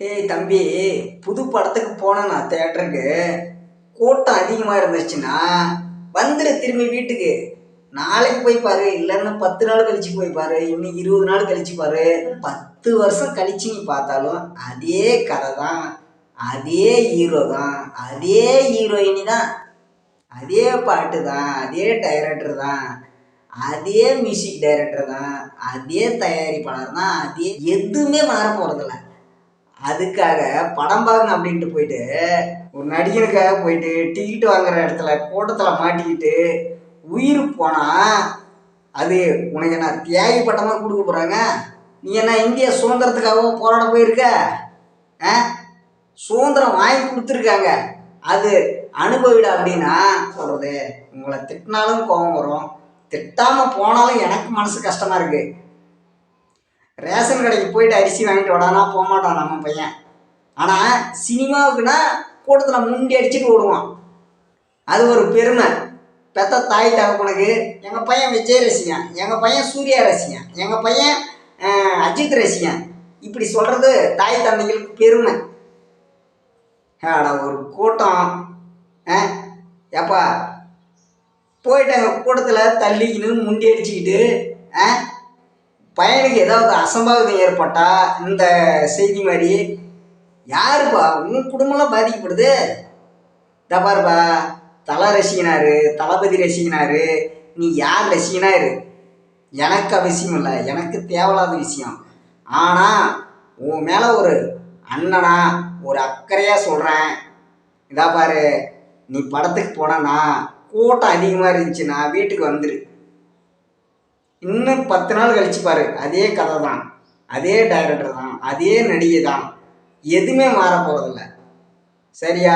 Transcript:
டேய் தம்பி புது படத்துக்கு போனேண்ணா தேட்டருக்கு கூட்டம் அதிகமாக இருந்துச்சுன்னா வந்துடு திரும்பி வீட்டுக்கு. நாளைக்கு போய் பாரு இல்லைன்னா பத்து நாள் கழிச்சு போய் பாரு இன்னும் இருபது நாள் கழிச்சு பாரு. பத்து வருஷம் கழிச்சு நீ பார்த்தாலும் அதே கதை தான் அதே ஹீரோ தான் அதே ஹீரோயினி தான் அதே பாட்டு தான் அதே டைரக்டர் தான் அதே மியூசிக் டைரக்டர் தான் அதே தயாரிப்பாளர் தான் அதே எதுவுமே மாற போகிறதில்ல அதுக்காக படம் பார்க்கணும் அப்படின்ட்டு போயிட்டு ஒரு நடிகனுக்காக போயிட்டு டிக்கெட் வாங்குற இடத்துல கூட்டத்தில் மாட்டிக்கிட்டு உயிர் போனால் அது உனக்கு என்ன தியாகி பட்டமாக கொடுக்க போகிறாங்க நீ என்ன இந்திய சுதந்திரத்துக்காக போராட போயிருக்க? ஆ? சுதந்திரம் வாங்கி கொடுத்துருக்காங்க. அது அனுபவிட அப்படின்னா சொல்கிறது உங்களை திட்டினாலும் கோபம் வரும். திட்டாமல் போனாலும் எனக்கு மனசு கஷ்டமாக இருக்குது ரேஷன் கடைக்கு போயிட்டு அரிசி வாங்கிட்டு வடானா போக மாட்டான் நம்ம பையன். ஆனால் சினிமாவுக்குன்னா கூட்டத்தில் முண்டி அடிச்சுட்டு ஓடுவான். அது ஒரு பெருமை. பெத்த தாய் தகப்பனுக்கு எங்கள் பையன் விஜய் ரசிகன் எங்கள் பையன் சூர்யா ரசிகன் எங்கள் பையன் அஜித் ரசிகன். இப்படி சொல்கிறது தாய் தந்தைகளுக்கு பெருமை. அட ஒரு கூட்டம். ஆ ஏப்பா எங்கள் கூட்டத்தில் தள்ளிக்கின்னு முண்டி அடிச்சுக்கிட்டு ஆ பையனுக்கு ஏதாவது அசம்பாவிதம் ஏற்பட்டா இந்த செய்தி மாதிரி யாருப்பா? உன் குடும்பம்லாம் பாதிக்கப்படுது. இதா பாருப்பா தலை ரசிகனாரு தளபதி ரசிகனாரு நீ யார் ரசிகனா இரு. எனக்கு அவசியம் இல்லை. எனக்கு தேவையில்லாத விஷயம். ஆனால் உன் மேலே ஒரு அண்ணனா ஒரு அக்கறையாக சொல்கிறேன் இதா பாரு நீ படத்துக்கு போனா கூட்டம் அதிகமாக இருந்துச்சுன்னா வீட்டுக்கு வந்துரு. இன்னும் பத்து நாள் கழிச்சு பாரு. அதே கதை தான் அதே டைரக்டர் தான். அதே நடிகை தான் எதுவுமே மாற போகிறதில்ல சரியா?